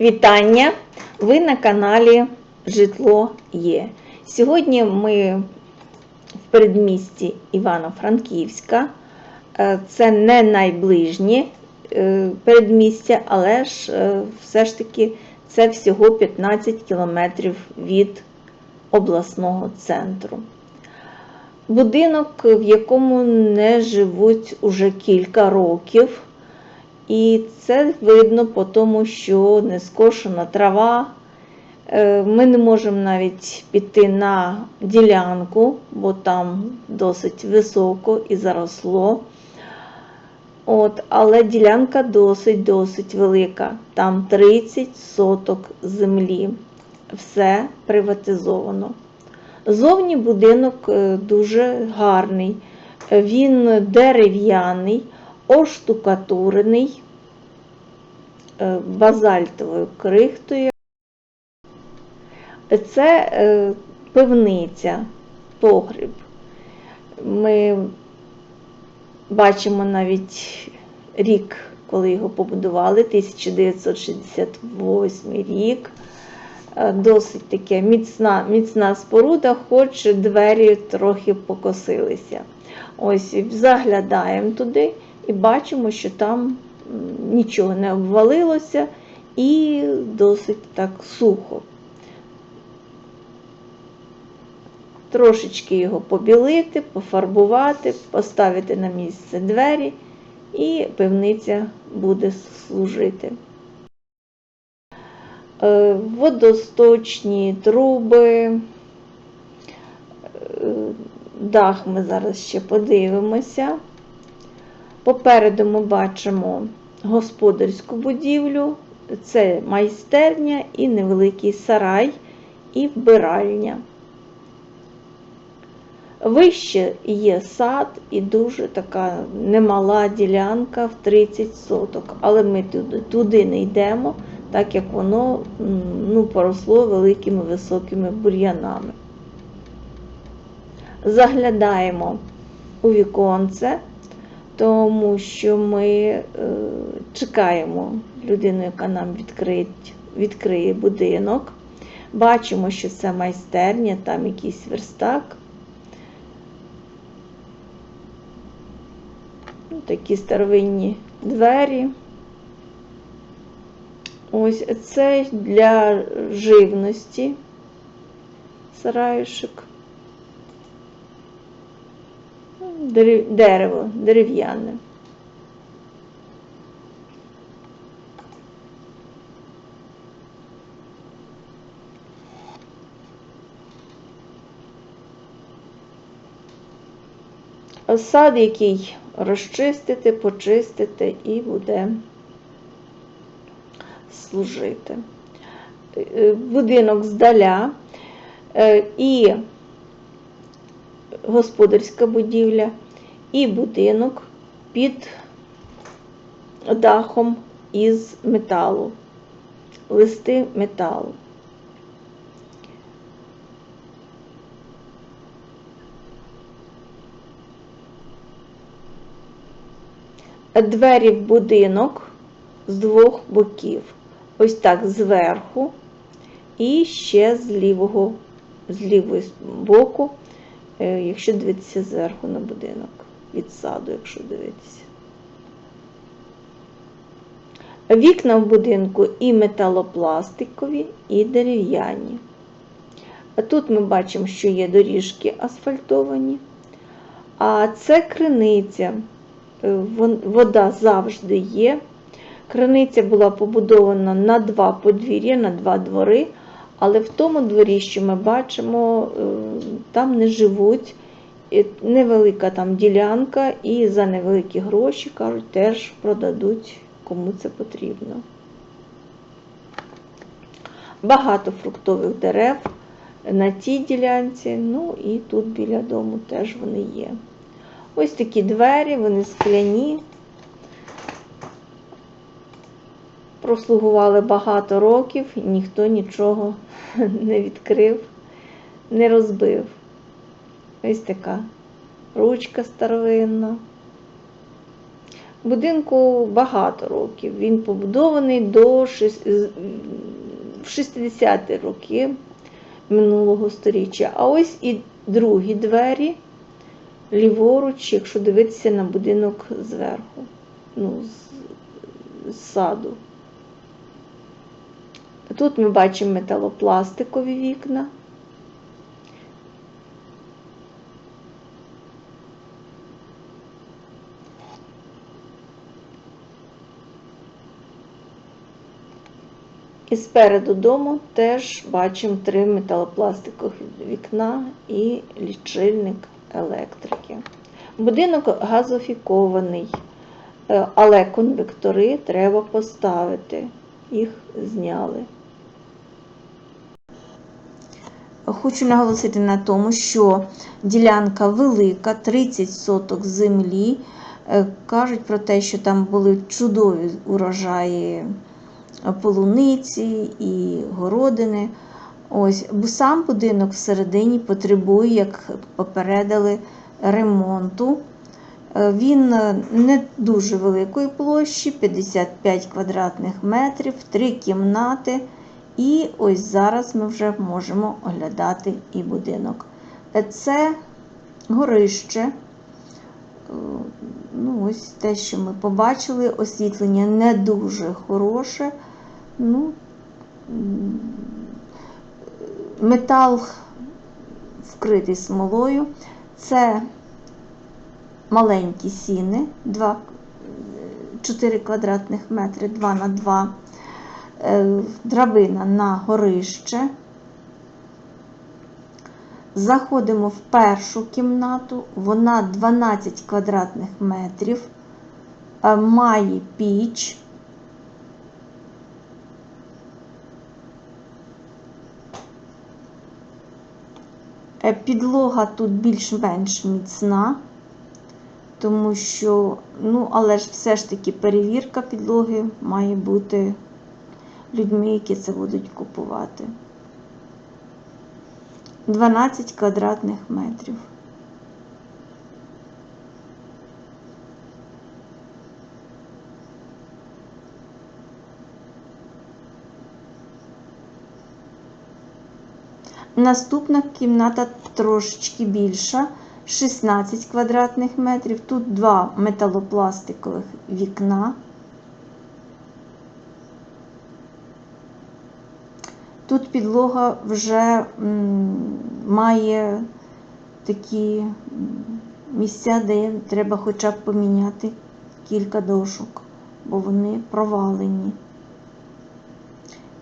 Вітання! Ви на каналі Житло Є. Сьогодні ми в передмісті Івано-Франківська. Е, Це не найближнє е, передмістя, але ж е, все ж таки це всього 15 кілометрів від обласного центру. Будинок, в якому не живуть уже кілька років. І це видно по тому, що не скошена трава. Е, Ми не можемо навіть піти на ділянку, бо там досить високо і заросло. От, але ділянка досить-досить велика. Там 30 соток землі. Все приватизовано. Зовні будинок е, дуже гарний. Він дерев'яний, оштукатурений е, базальтовою крихтою. Це е, пивниця, погріб. Ми бачимо навіть рік, коли його побудували, 1968 рік. Е, Досить таке міцна, міцна споруда, хоч двері трохи покосилися. Ось заглядаємо туди і бачимо, що там нічого не обвалилося і досить так сухо. Трошечки його побілити, пофарбувати, поставити на місце двері, і пивниця буде служити. Е, Водосточні труби, е, дах ми зараз ще подивимося. Попереду ми бачимо господарську будівлю, це майстерня і невеликий сарай і вбиральня. Вище є сад і дуже така немала ділянка в 30 соток, але ми туди, туди не йдемо, так як воно ну, поросло великими високими бур'янами. Заглядаємо у віконце, тому що ми е, чекаємо людину, яка нам відкриє, відкриє будинок. Бачимо, що це майстерня, там якийсь верстак. Ну, Такі старовинні двері. Ось це для живності сараюшик. Дерев- Дерево, дерев'яне. Сад, який розчистити, почистити і буде служити. Е, Будинок здаля е, і господарська будівля, і будинок під дахом із металу, листи металу. Двері в будинок з двох боків. Ось так зверху і ще з лівого, з лівого боку, е, якщо дивитися зверху на будинок, від саду, якщо дивитися. Вікна в будинку і металопластикові, і дерев'яні. Тут ми бачимо, що є доріжки асфальтовані. А це криниця. Вода завжди є. Криниця була побудована на два подвір'я, на два двори, але в тому дворі, що ми бачимо, е, там не живуть. Невелика там ділянка, і за невеликі гроші, кажуть, теж продадуть, кому це потрібно. Багато фруктових дерев на тій ділянці, ну і тут біля дому теж вони є. Ось такі двері, вони скляні. Прослугували багато років, ніхто нічого не відкрив, не розбив. Ось така ручка старовинна. Будинку багато років. Він побудований до в 60-ті роки минулого століття. А ось і другі двері ліворуч, якщо дивитися на будинок зверху, ну, з саду. Тут ми бачимо металопластикові вікна. І спереду дому теж бачимо три металопластикових вікна і лічильник електрики. Будинок газофікований, е, але конвектори треба поставити. Їх зняли. Хочу наголосити на тому, що ділянка велика, 30 соток землі. Е, Кажуть про те, що там були чудові урожаї полуниці і городини. Ось, бо сам будинок всередині потребує, як попередили, ремонту. Е, Він е, не дуже великої площі, 55 квадратних метрів, три кімнати. І ось зараз ми вже можемо оглядати і будинок. Е, Це горище. Ну, ось те, що ми побачили, освітлення не дуже хороше. Ну, метал вкритий смолою. Це маленькі сіни, 2, 4 квадратних метри, 2 на 2, Е, драбина на горище. Заходимо в першу кімнату, вона 12 квадратних метрів, е, має піч. Е, Підлога тут більш-менш міцна, тому що, ну, але ж все ж таки перевірка підлоги має бути людьми, які це будуть купувати. 12 квадратних метрів. Наступна кімната трошечки більша, 16 квадратних метрів. Тут два металопластикових вікна. Тут підлога вже має такі місця, де треба хоча б поміняти кілька дошок, бо вони провалені.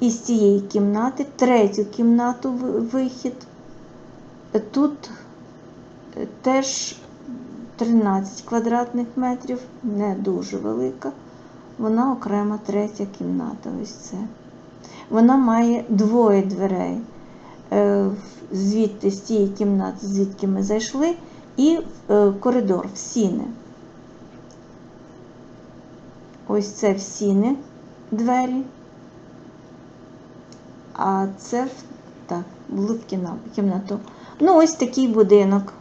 Із цієї кімнати, третю кімнату вихід. Тут е, теж 13 квадратних метрів, не дуже велика. Вона окрема третя кімната. Ось це. Вона має двоє дверей. Е, Звідти, з цієї кімнати, звідки ми зайшли, і е, коридор в сіни. Ось це в сіни двері. А це так, були в кімнату. Ну, ось такий будинок.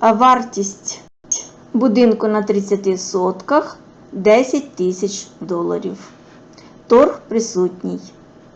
А вартість будинку на 30 сотках 10 тисяч доларів. Торг присутній.